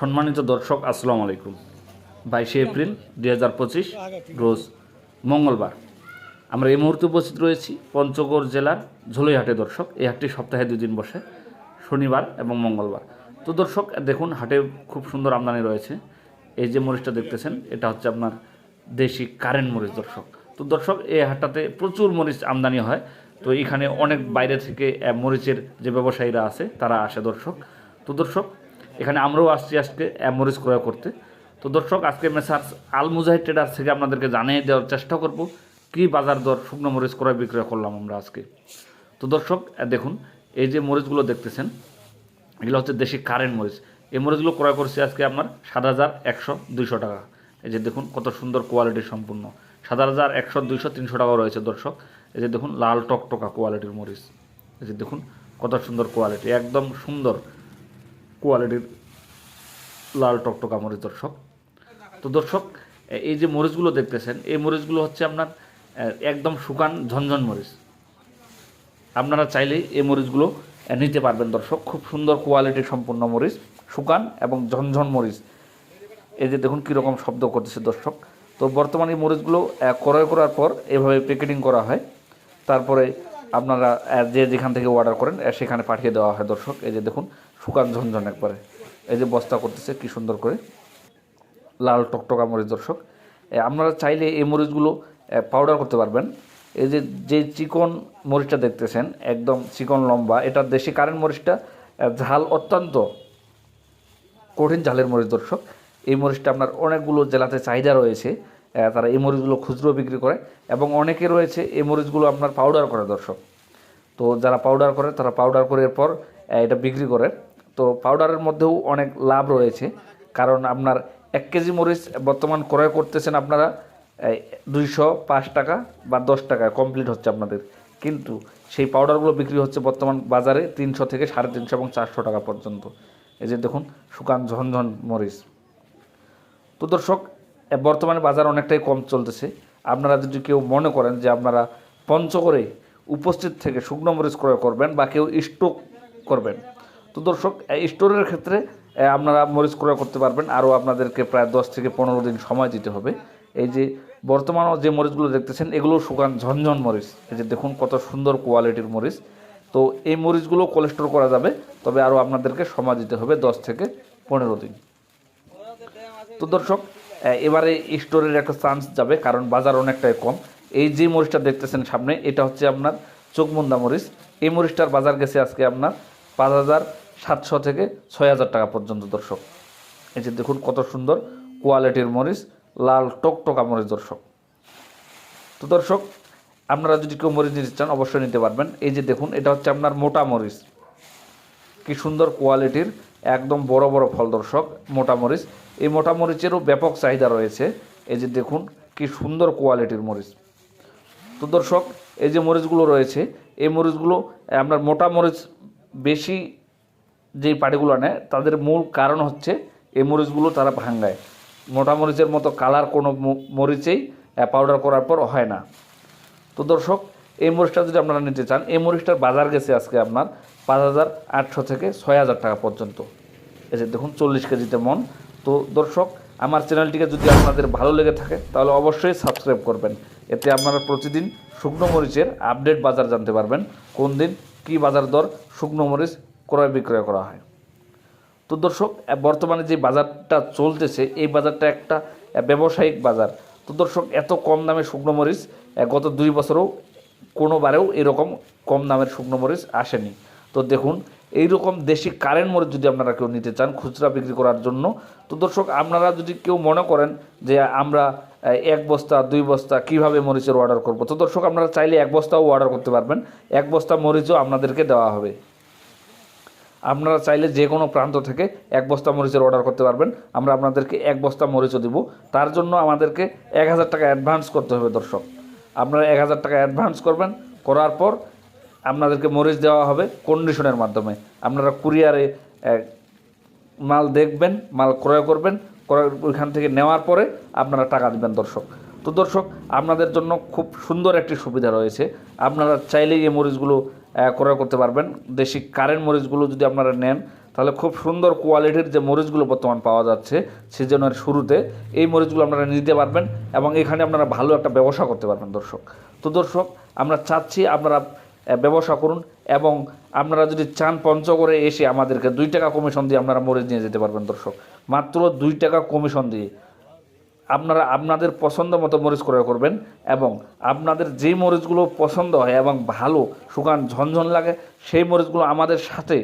সম্মানিত দর্শক আসসালামু আলাইকুম। বাইশে এপ্রিল দুই হাজার পঁচিশ রোজ মঙ্গলবার। আমরা এই মুহূর্তে উপস্থিত রয়েছি পঞ্চগড় জেলার ঝুলইহাটে দর্শক। এই হাটটি সপ্তাহে দুই দিন বসে শনিবার এবং মঙ্গলবার। তো দর্শক দেখুন হাটে খুব সুন্দর আমদানি রয়েছে। এই যে মরিচটা দেখতেছেন এটা হচ্ছে আপনার দেশি কারেন্ট মরিচ দর্শক। তো দর্শক এই হাটটাতে প্রচুর মরিচ আমদানি হয়। তো এখানে অনেক বাইরে থেকে মরিচের যে ব্যবসায়ীরা আছে তারা আসে দর্শক। তো দর্শক এখানে আমরাও আসছি আজকে মরিচ ক্রয় করতে। তো দর্শক, আজকে মেসার্স আল মুজাহিদ ট্রেডার্স থেকে আপনাদেরকে জানিয়ে দেওয়ার চেষ্টা করব, কী বাজার দর, শুকনো মরিচ ক্রয় বিক্রয় করলাম আমরা আজকে। তো দর্শক দেখুন, এই যে মরিচগুলো দেখতেছেন, এগুলো হচ্ছে দেশি কারেন্ট মরিচ। এই মরিচগুলো ক্রয় করছি আজকে আপনার সাত হাজার একশো দুইশো টাকা। এই যে দেখুন, কত সুন্দর কোয়ালিটি সম্পূর্ণ। সাত হাজার একশো দুইশো তিনশো টাকাও রয়েছে দর্শক। এই যে দেখুন, লাল টকটকা কোয়ালিটির মরিচ। এই যে দেখুন, কত সুন্দর কোয়ালিটি, একদম সুন্দর। কোয়ালিটির লাল টকটকা মরিচ দর্শক। তো দর্শক, এই যে মরিচগুলো দেখতেছেন, এই মরিচগুলো হচ্ছে আপনার একদম শুকান ঝনঝন মরিচ। আপনারা চাইলে এই মরিচগুলো নিতে পারবেন দর্শক। খুব সুন্দর কোয়ালিটি সম্পূর্ণ মরিচ, শুকান এবং ঝনঝন মরিচ। এই যে দেখুন কীরকম শব্দ করতেছে দর্শক। তো বর্তমানে মরিচগুলো ক্রয় করার পর এভাবে প্যাকেটিং করা হয়। তারপরে আপনারা যে যেখান থেকে অর্ডার করেন সেখানে পাঠিয়ে দেওয়া হয় দর্শক। এই যে দেখুন, শুকান ঝনঝন একবারে। এই যে বস্তা করতেছে, কি সুন্দর করে। লাল টকটকা মরিচ দর্শক। আপনারা চাইলে এই মরিচগুলো পাউডার করতে পারবেন। এই যে যে চিকন মরিচটা দেখতেছেন, একদম চিকন লম্বা, এটা দেশি কারেন্ট মরিচটা ঝাল অত্যন্ত কঠিন ঝালের মরিচ দর্শক। এই মরিচটা আপনার অনেকগুলো জেলাতে চাহিদা রয়েছে। তারা এই মরিচগুলো খুচরো বিক্রি করে এবং অনেকে রয়েছে এই মরিচগুলো আপনার পাউডার করে, দর্শক। তো যারা পাউডার করে, তারা পাউডার করে এরপর এটা বিক্রি করে। তো পাউডারের মধ্যেও অনেক লাভ রয়েছে। কারণ আপনার এক কেজি মরিচ বর্তমান ক্রয় করতেছেন আপনারা দুইশো পাঁচ টাকা বা দশ টাকা কমপ্লিট হচ্ছে আপনাদের। কিন্তু সেই পাউডারগুলো বিক্রি হচ্ছে বর্তমান বাজারে তিনশো থেকে সাড়ে তিনশো এবং চারশো টাকা পর্যন্ত। এই যে দেখুন, শুকান ঝনঝন মরিচ। তো দর্শক বর্তমানে বাজার অনেকটাই কম চলতেছে। আপনারা যদি কেউ মনে করেন যে আপনারা পঞ্চগড়ে উপস্থিত থেকে শুকনো মরিচ ক্রয় করবেন বা কেউ স্টক করবেন, তো দর্শক স্টোরের ক্ষেত্রে আপনারা মরিচ ক্রয় করতে পারবেন। আরও আপনাদেরকে প্রায় দশ থেকে পনেরো দিন সময় দিতে হবে। এই যে বর্তমানে যে মরিচগুলো দেখতেছেন, এগুলো শুকান ঝনঝন মরিচ। এই যে দেখুন কত সুন্দর কোয়ালিটির মরিচ। তো এই মরিচগুলো কোলেস্টোর করা যাবে, তবে আরও আপনাদেরকে সময় দিতে হবে দশ থেকে পনেরো দিন। তো দর্শক এবারে স্টোরের একটা চান্স যাবে, কারণ বাজার অনেকটাই কম। এই যে মরিচটা দেখতেছেন সামনে, এটা হচ্ছে আপনার চোখমুন্দা মরিচ। এই মরিচটার বাজার গেছে আজকে আপনার পাঁচ হাজার সাতশো থেকে ছয় হাজার টাকা পর্যন্ত, দর্শক। এই যে দেখুন কত সুন্দর কোয়ালিটির মরিচ, লাল টকটকা মরিচ, দর্শক। তো দর্শক, আপনারা যদি কেউ মরিচ নিতে চান, অবশ্যই নিতে পারবেন। এই যে দেখুন, এটা হচ্ছে আপনার মোটা মরিচ। কি সুন্দর কোয়ালিটির একদম বড় বড় ফল দর্শক, মোটা মরিচ। এই মোটা মরিচেরও ব্যাপক চাহিদা রয়েছে। এই যে দেখুন, কি সুন্দর কোয়ালিটির মরিচ। তো দর্শক, এই যে মরিচগুলো রয়েছে, এই মরিচগুলো আপনার মোটা মরিচ বেশি যেই পাটিগুলো নেয় তাদের মূল কারণ হচ্ছে এই মরিচগুলো তারা ভাঙ্গায়। মোটা মরিচের মতো কালার কোনো মরিচেই পাউডার করার পর হয় না। তো দর্শক এই মরিচটা যদি আপনারা নিতে চান, এই মরিচটার বাজার গেছে আজকে আপনার পাঁচ হাজার আটশো থেকে ছয় হাজার টাকা পর্যন্ত। যে দেখুন, চল্লিশ কেজিতে মন। তো দর্শক, আমার চ্যানেলটিকে যদি আপনাদের ভালো লেগে থাকে, তাহলে অবশ্যই সাবস্ক্রাইব করবেন। এতে আপনারা প্রতিদিন শুকনো মরিচের আপডেট বাজার জানতে পারবেন, কোন দিন কী বাজার দর শুকনো মরিচ ক্রয় বিক্রয় করা হয়। তো দর্শক বর্তমানে যে বাজারটা চলতেছে, এই বাজারটা একটা ব্যবসায়িক বাজার। তো দর্শক, এত কম দামে শুকনো মরিচ গত দুই বছরেও কোনোবারেও এরকম কম দামের শুকনো মরিচ আসেনি। তো দেখুন, এইরকম দেশি কারেন্ট মরিচ যদি আপনারা কেউ নিতে চান খুচরা বিক্রি করার জন্য, তো দর্শক, আপনারা যদি কেউ মনে করেন যে আমরা এক বস্তা, দুই বস্তা কীভাবে মরিচের অর্ডার করব, তো দর্শক, আপনারা চাইলে এক বস্তাও অর্ডার করতে পারবেন। এক বস্তা মরিচও আপনাদেরকে দেওয়া হবে। আপনারা চাইলে যে কোনো প্রান্ত থেকে এক বস্তা মরিচের অর্ডার করতে পারবেন। আমরা আপনাদেরকে এক বস্তা মরিচও দিব। তার জন্য আমাদেরকে এক হাজার টাকা অ্যাডভান্স করতে হবে দর্শক। আপনারা এক হাজার টাকা অ্যাডভান্স করবেন, করার পর আপনাদেরকে মরিচ দেওয়া হবে কন্ডিশনের মাধ্যমে। আপনারা কুরিয়ারে মাল দেখবেন, মাল ক্রয় করবেন, ক্রয় ওইখান থেকে নেওয়ার পরে আপনারা টাকা দেবেন দর্শক। তো দর্শক, আপনাদের জন্য খুব সুন্দর একটি সুবিধা রয়েছে। আপনারা চাইলেই এই মরিচগুলো ক্রয় করতে পারবেন। দেশি কারেন্ট মরিচগুলো যদি আপনারা নেন তাহলে খুব সুন্দর কোয়ালিটির যে মরিচগুলো বর্তমান পাওয়া যাচ্ছে সিজনের শুরুতে, এই মরিচগুলো আপনারা নিতে পারবেন এবং এখানে আপনারা ভালো একটা ব্যবসা করতে পারবেন দর্শক। তো দর্শক, আমরা চাচ্ছি আপনারা ব্যবসা করুন এবং আপনারা যদি চান পঞ্চগড়ে এসে আমাদেরকে দুই টাকা কমিশন দিয়ে আপনারা মরিচ নিয়ে যেতে পারবেন দর্শক। মাত্র দুই টাকা কমিশন দিয়ে আপনারা আপনাদের পছন্দ মতো মরিচ ক্রয় করবেন এবং আপনাদের যেই মরিচগুলো পছন্দ হয় এবং ভালো, শুকান, ঝনঝন লাগে, সেই মরিচগুলো আমাদের সাথে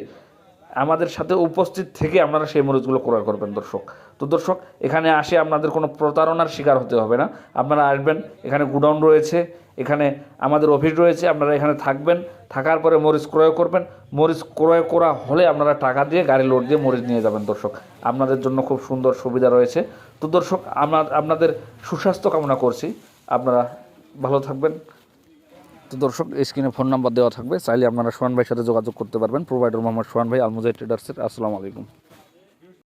আমাদের সাথে উপস্থিত থেকে আপনারা সেই মরিচগুলো ক্রয় করবেন, দর্শক। তো দর্শক, এখানে আসে আপনাদের কোনো প্রতারণার শিকার হতে হবে না। আপনারা আসবেন, এখানে গুডাউন রয়েছে, এখানে আমাদের অফিস রয়েছে, আপনারা এখানে থাকবেন, থাকার পরে মরিচ ক্রয় করবেন। মরিচ ক্রয় করা হলে আপনারা টাকা দিয়ে গাড়ি লোড দিয়ে মরিচ নিয়ে যাবেন, দর্শক। আপনাদের জন্য খুব সুন্দর সুবিধা রয়েছে। তো দর্শক আমরা আপনাদের সুস্বাস্থ্য কামনা করছি। আপনারা ভালো থাকবেন। তো দর্শক, স্ক্রিনে ফোন নাম্বার দেওয়া থাকবে। চাইলে আপনারা সোহান ভাইয়ের সাথে যোগাযোগ করতে পারবেন। প্রোভাইডার মোহাম্মদ সোহান ভাই, আলমুজাই ট্রেডার্সের। আসসালামু আলাইকুম।